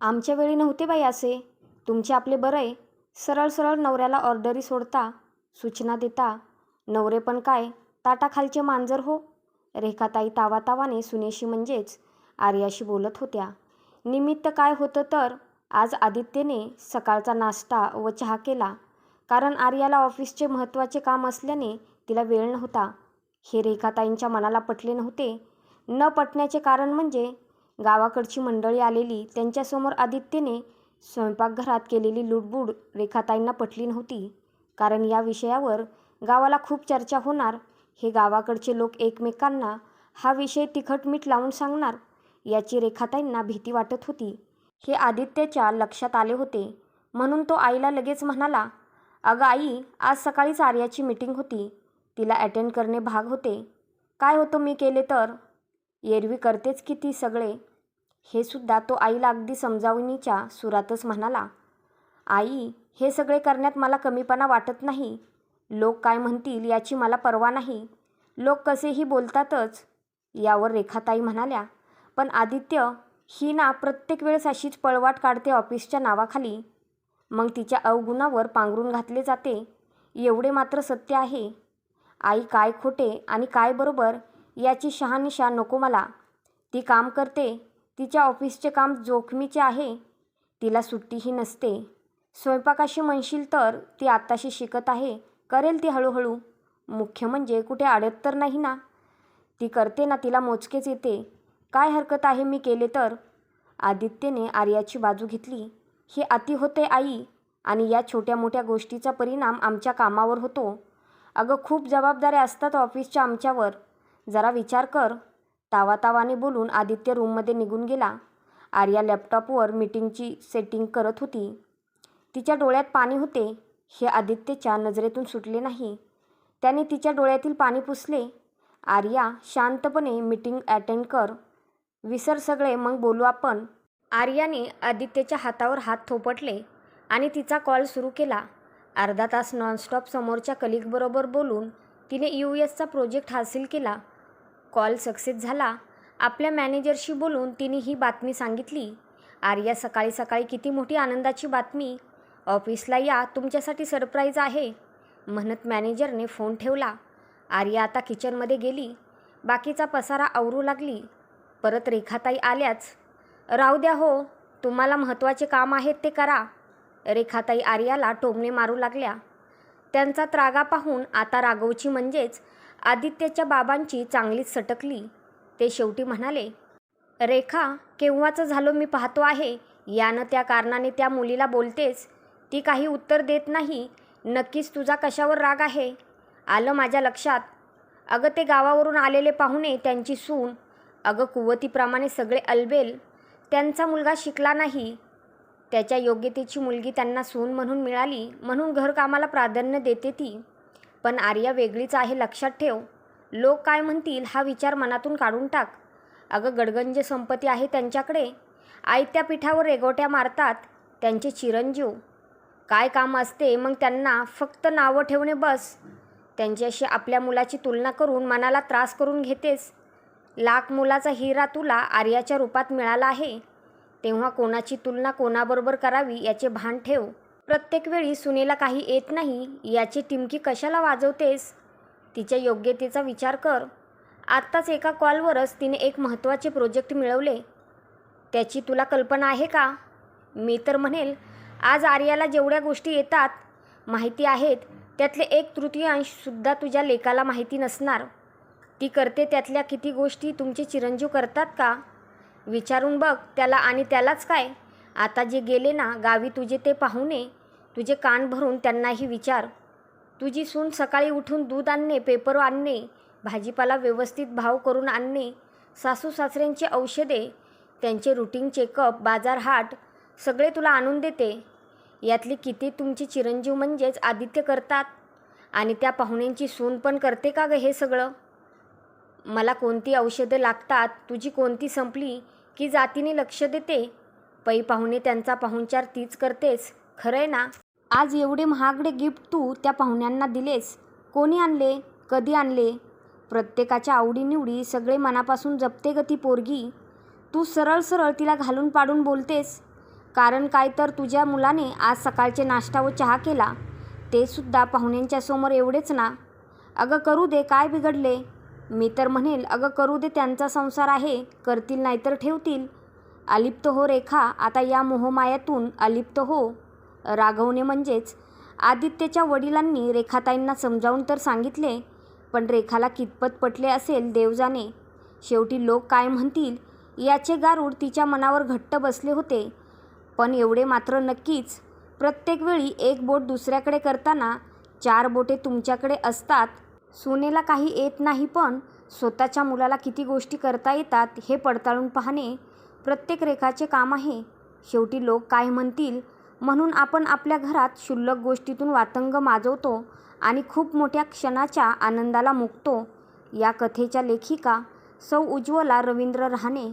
आमच्या वेळी नव्हते बाई असे. तुमचे आपले बरं आहे. सरळ सरळ नवऱ्याला ऑर्डरी सोडता सूचना देता. नवरे पण काय ताटाखालचे मांजर हो. रेखाताई तावातावाने सुनेशी म्हणजेच आर्याशी बोलत होत्या. निमित्त काय होतं तर आज आदित्यने सकाळचा नाश्ता व चहा केला. कारण आर्याला ऑफिसचे महत्त्वाचे काम असल्याने तिला वेळ नव्हता. हे रेखाताईंच्या मनाला पटले नव्हते. न पटण्याचे कारण म्हणजे गावाकडची मंडळी आलेली त्यांच्यासमोर आदित्यने स्वयंपाकघरात केलेली लुडबुड रेखाताईंना पटली नव्हती. कारण या विषयावर गावाला खूप चर्चा होणार. हे गावाकडचे लोक एकमेकांना हा विषय तिखट मीठ लावून सांगणार याची रेखाताईंना भीती वाटत होती. हे आदित्यच्या लक्षात आले होते. म्हणून तो आईला लगेच म्हणाला अगं आई आज सकाळीच आर्याची मीटिंग होती. तिला अटेंड करणे भाग होते. काय होतं मी केले तर? एरवी करतेच की ती सगळे? हे सुद्धा तो आईला अगदी समजावणीच्या सुरातच म्हणाला. आई हे सगळे करण्यात मला कमीपणा वाटत नाही. लोक काय म्हणतील याची मला पर्वा नाही. लोक कसेही बोलतातच यावर रेखाताई म्हणाल्या. पण आदित्य ही ना प्रत्येक वेळेस अशीच पळवाट काढते ऑफिसच्या नावाखाली. मग तिच्या अवगुणावर पांघरून घातले जाते. एवढे मात्र सत्य आहे. आई काय खोटे आणि काय बरोबर याची शहानिशा नको मला. ती काम करते. तिच्या ऑफिसचे काम जोखमीचे आहे. तिला सुट्टीही नसते. स्वयंपाकाशी म्हणशील तर ती आत्ताशी शिकत आहे. करेल ती हळूहळू. मुख्य म्हणजे कुठे अडत तर नाही ना. ती करते ना तिला मोजकेच येते. काय हरकत आहे मी केले तर? आदित्यने आर्याची बाजू घेतली. हे अति होते आई. आणि या छोट्या मोठ्या गोष्टीचा परिणाम आमच्या कामावर होतो. अगं खूप जबाबदाऱ्या असतात ऑफिसच्या आमच्यावर. जरा विचार कर. तावातावाने बोलून आदित्य रूममध्ये निघून गेला. आर्या लॅपटॉपवर मीटिंगची सेटिंग करत होती. तिच्या डोळ्यात पाणी होते. हे आदित्यच्या नजरेतून सुटले नाही. त्याने तिच्या डोळ्यातील पाणी पुसले. आर्या शांतपणे मीटिंग अटेंड कर. विसर सगळे मग बोलू आपण. आर्याने आदित्यच्या हातावर हात थोपटले आणि तिचा कॉल सुरू केला. अर्धा तास नॉनस्टॉप समोरच्या कलिकबरोबर बोलून तिने यू एसचा प्रोजेक्ट हासिल केला. कॉल सक्सेस झाला आपल्या मॅनेजरशी बोलून तिने ही बातमी सांगितली. आर्या सकाळी सकाळी किती मोठी आनंदाची बातमी ऑफिसला या तुमच्यासाठी सरप्राईज आहे म्हणत मॅनेजरने फोन ठेवला. आर्या आता किचनमध्ये गेली. बाकीचा पसारा आवरू लागली. परत रेखाताई आल्याच. राहू द्या हो तुम्हाला महत्त्वाचे काम आहेत ते करा. रेखाताई आर्याला टोमणे मारू लागल्या. त्यांचा त्रागा पाहून आता राघवची म्हणजेच आदित्यच्या बाबांची चांगलीच सटकली. ते शेवटी म्हणाले रेखा केव्हाचं झालो मी पाहतो आहे. यानं त्या कारणाने त्या मुलीला बोलतेस ती काही उत्तर देत नाही. नक्कीच तुझा कशावर राग आहे? आलं माझ्या लक्षात. अगं ते गावावरून आलेले पाहुणे त्यांची सून. अगं कुवतीप्रमाणे सगळे अलबेल. त्यांचा मुलगा शिकला नाही. त्याच्या योग्यतेची मुलगी त्यांना सून म्हणून मिळाली. म्हणून घरकामाला प्राधान्य देते ती. पण आर्या वेगळीच आहे लक्षात ठेव. लोक काय म्हणतील हा विचार मनातून काढून टाक. अगं गडगंज संपत्ती आहे त्यांच्याकडे. आयत्या पिठावर रेगोट्या मारतात त्यांचे चिरंजीव. काय काम असते मग त्यांना फक्त नावं ठेवणे बस. त्यांच्याशी आपल्या मुलाची तुलना करून मनाला त्रास करून घेतेस. लाख मुलाचा हिरा तुला आर्याच्या रूपात मिळाला आहे. तेव्हा कोणाची तुलना कोणाबरोबर करावी याचे भान ठेव. प्रत्येक वेळी सुनेला काही येत नाही याची टिमकी कशाला वाजवतेस? तिच्या योग्यतेचा विचार कर. आत्ताच एका कॉलवरच तिने एक महत्त्वाचे प्रोजेक्ट मिळवले. त्याची तुला कल्पना आहे का? मी तर म्हणेल आज आर्याला जेवढ्या गोष्टी येतात माहिती आहेत त्यातले एक तृतीयांशसुद्धा तुझ्या लेकाला माहिती नसणार. ती करते त्यातल्या किती गोष्टी तुमचे चिरंजीव करतात का? विचारून बघ त्याला आणि त्यालाच काय? आता जे गेले ना गावी तुझे ते पाहुणे तुझे कान भरून त्यांनाही विचार. तुझी सून सकाळी उठून दूध आणणे पेपर आणणे भाजीपाला व्यवस्थित भाव करून आणणे सासू सासऱ्यांची औषधे त्यांचे रुटीन चेकअप बाजार हाट सगळे तुला आणून देते. यातली किती तुमचे चिरंजीव म्हणजेच आदित्य करतात? आणि त्या पाहुण्यांची सून पण करते का ग हे सगळं? मला कोणती औषधं लागतात? तुझी कोणती संपली? की जातीने लक्ष देते? पै पाहुणे त्यांचा पाहुणचार तीच करतेस खरं आहे ना? आज एवढे महागडे गिफ्ट तू त्या पाहुण्यांना दिलेस. कोणी आणले? कधी आणले? प्रत्येकाच्या आवडीनिवडी सगळे मनापासून जपते ग ती पोरगी. तू सरळ सरळ तिला घालून पाडून बोलतेस. कारण काय तर तुझ्या मुलाने आज सकाळचे नाश्ता व चहा केला. ते सुद्धा पाहुण्यांच्या समोर एवढेच ना? अगं करू दे काय बिघडले? मी तर म्हणेल अगं करू दे त्यांचा संसार आहे करतील नाहीतर ठेवतील. अलिप्त हो रेखा आता या मोहमायातून अलिप्त हो. रागवणे म्हणजेच आदित्यच्या वडिलांनी रेखाताईंना समजावून तर सांगितले पण रेखाला कितपत पटले असेल देवजाने. शेवटी लोक काय म्हणतील याचे गारूड तिच्या मनावर घट्ट बसले होते. पण एवढे मात्र नक्कीच. प्रत्येक वेळी एक बोट दुसऱ्याकडे करताना चार बोटे तुमच्याकडे असतात. सुनेला काही येत नाही पण स्वतःच्या मुलाला किती गोष्टी करता येतात हे पडताळून पाहणे प्रत्येक रेखाचे काम आहे. शेवटी लोक काय म्हणतील म्हणून आपण आपल्या घरात क्षुल्लक गोष्टीतून वातंग माजवतो आणि खूप मोठ्या क्षणाच्या आनंदाला मुकतो. या कथेच्या लेखिका सौ उज्ज्वला रवींद्र रहाणे